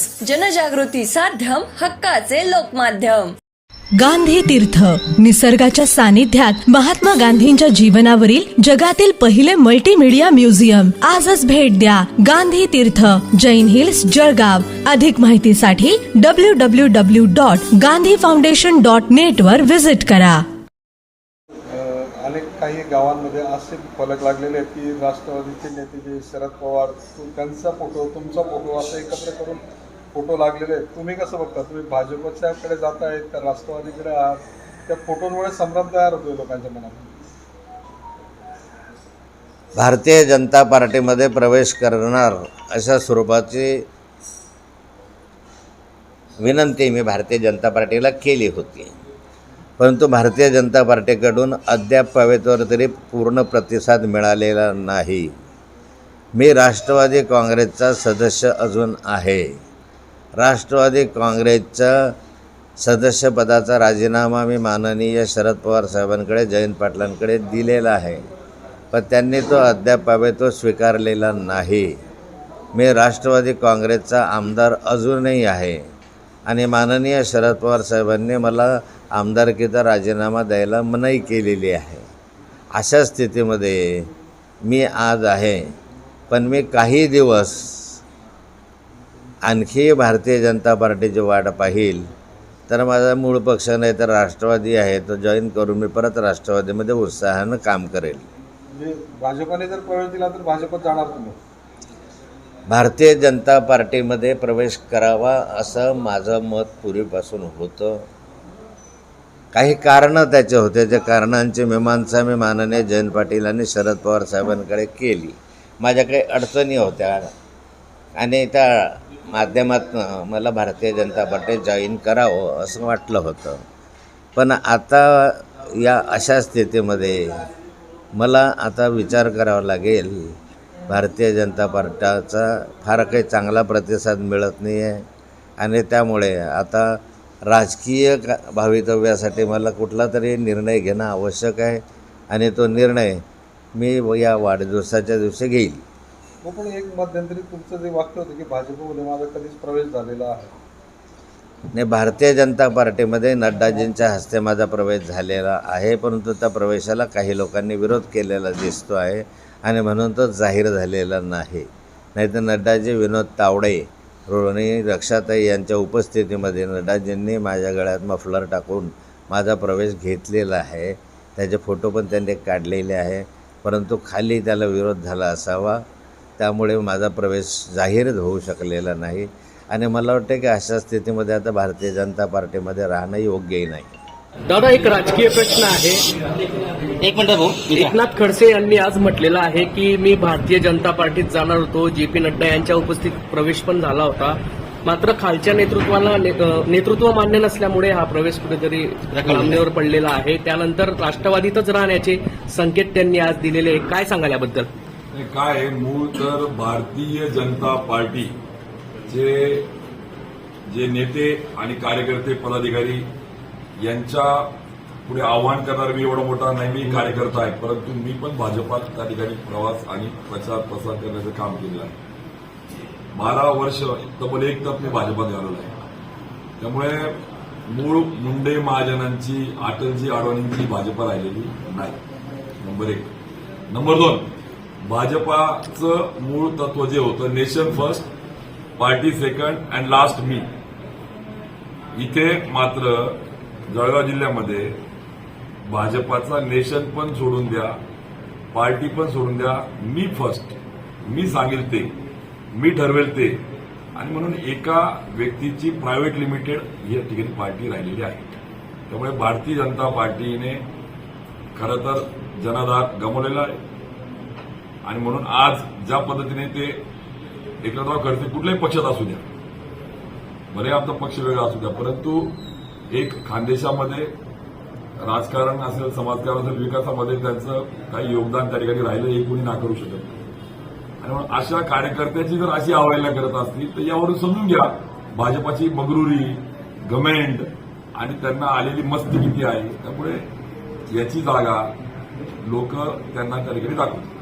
News. जनजागृती साध्यम हक्काचे लोकमाध्यम. गांधी तीर्थ. निसर्गाच्या सानिध्यात महात्मा गांधींच्या जीवनावरील जगातील पहिले मल्टीमीडिया म्युझियम आजच भेट द्या गांधी तीर्थ. जैन हिल्स जळगाव. अधिक माहितीसाठी W W W dot Gandhi foundation dot net वर विजिट करा. अनेक काही गावांमध्ये असे फलक लागलेले आहेत की राष्ट्रवादीचे नेते जे शरद पवार त्यांचा फोटो तुमचा फोटो असं एकत्र करून फोटो लागलेले आहेत. तुम्ही कसं बघता? तुम्ही भाजपच्याकडे जात आहेत का राष्ट्रवादीकडे आहात? त्या फोटोंमुळे संभ्रम तयार होतोय लोकांच्या मनात. भारतीय जनता पार्टीमध्ये प्रवेश करणार अशा स्वरूपाची विनंती मी भारतीय जनता पार्टीला केली होती. परंतु भारतीय जनता पार्टीकडून अद्याप पवेतवर तरी पूर्ण प्रतिसाद मिळालेला नाही. मी राष्ट्रवादी काँग्रेसचा सदस्य अजून आहे. राष्ट्रवादी काँग्रेसचा सदस्यपदाचा राजीनामा मी माननीय शरद पवार साहेबांकडे जयंत पाटलांकडे दिलेला आहे. पण त्यांनी तो अद्याप तो स्वीकारलेला नाही. मी राष्ट्रवादी काँग्रेसचा आमदार अजूनही आहे आणि माननीय शरद पवार साहेबांनी मला आमदारकीचा राजीनामा द्यायला मनाई केलेली आहे. अशा स्थितीमध्ये मी आज आहे. पण मी काही दिवस आणखी भारतीय जनता पार्टीची वाट पाहिल. तर माझा मूळ पक्ष नाही तर राष्ट्रवादी आहे तो जॉईन करून मी परत राष्ट्रवादीमध्ये उत्साहानं काम करेल. म्हणजे भाजपने जर प्रवेश दिला तर भाजपत जाणार भारतीय जनता पार्टीमध्ये प्रवेश करावा असं माझं मत पूर्वीपासून होतं. काही कारणं त्याचे होते त्या कारणांची मीमांसा मी माननीय जयंत पाटील आणि शरद पवार साहेबांकडे केली. माझ्या काही अडचणी होत्या. आणि त्या माध्यमातून मला भारतीय जनता पार्टी जॉईन करावं असं वाटलं होतं. पण आता या अशा स्थितीमध्ये मला आता विचार करावा लागेल. भारतीय जनता पार्टीचा फार काही चांगला प्रतिसाद मिळत नाही आहे आणि त्यामुळे आता राजकीय का भवितव्यासाठी मला कुठला तरी निर्णय घेणं आवश्यक आहे. आणि तो निर्णय मी या वाढदिवसाच्या दिवशी घेईल. हो पण एक मध्यंतरी तुमचं जे वाक्य होतं की भाजपमध्ये माझा कधीच प्रवेश झालेला आहे. नाही भारतीय जनता पार्टीमध्ये नड्डाजींच्या हस्ते माझा प्रवेश झालेला आहे परंतु त्या प्रवेशाला काही लोकांनी विरोध केलेला दिसतो आहे आणि म्हणून तो जाहीर झालेला नाही. नाहीतर नड्डाजी विनोद तावडे रोहिणी रक्षाताई यांच्या उपस्थितीमध्ये नड्डाजींनी माझ्या गळ्यात मफलर टाकून माझा प्रवेश घेतलेला आहे. त्याचे फोटो पण त्यांनी काढलेले आहे परंतु खाली त्याला विरोध झाला असावा. त्यामुळे माझा प्रवेश जाहीर होऊ शकलेला नाही. आणि मला वाटतं की अशा स्थितीमध्ये आता भारतीय जनता पार्टीमध्ये राहणं योग्यही नाही. दादा एक राजकीय प्रश्न आहे. एक मिनिट भाऊ एकनाथ खडसे यांनी आज म्हटलेलं आहे की मी भारतीय जनता पार्टीत जाणार होतो. जे पी नड्डा यांच्या उपस्थित प्रवेश पण झाला होता. मात्र खालच्या नेतृत्वाला ने- नेतृत्व मान्य नसल्यामुळे हा प्रवेश कुठेतरी लांबणीवर पडलेला आहे. त्यानंतर राष्ट्रवादीतच राहण्याचे संकेत त्यांनी आज दिलेले आहे काय सांगाल याबद्दल? काय आहे, मूळ तर भारतीय जनता पार्टीचे जे नेते आणि कार्यकर्ते पदाधिकारी यांच्या पुढे आव्हान करणार मी एवढा मोठा नाही मी कार्यकर्ता आहे. परंतु मी पण भाजपात त्या ठिकाणी प्रवास आणि प्रचार प्रसार करण्याचं काम केलेलं आहे. बारा वर्ष तब्बल एक तप मी भाजपात घालवलं आहे. त्यामुळे मूळ मुंडे महाजनांची अटलजी आडवाणींची भाजपा राहिलेली नाही. नंबर एक. नंबर दोन भाजपाचं मूळ तत्व जे होतं nation first party second and last मी इथे मात्र जळगाव जिल्ह्यामध्ये भाजपाचा नेशन पण सोडून द्या पार्टी पण सोडून द्या मी फर्स्ट मी सांगेल ते मी ठरवेल ते. आणि म्हणून एका व्यक्तीची प्रायव्हेट लिमिटेड या ठिकाणी पार्टी राहिलेली आहे. त्यामुळे भारतीय जनता पार्टीने खरं तर जनाधार गमावलेला आहे. आणि म्हणून आज ज्या पद्धतीने ते एकनाथराव खडसे कुठल्याही पक्षात असू द्या भले आपला पक्ष वेगळा असू द्या परंतु एक खानदेशामध्ये राजकारण असेल समाजकारण असेल विकासामध्ये त्यांचं काही योगदान त्या ठिकाणी राहिलं हे कुणी नाकारू शकत नाही. आणि म्हणून अशा कार्यकर्त्याची जर अशी अवहेलना करत असतील तर यावरून समजून घ्या भाजपाची मगरुरी गमेंड आणि त्यांना आलेली मस्ती किती आहे त्यामुळे याची जागा लोक त्यांना त्या ठिकाणी दाखवतात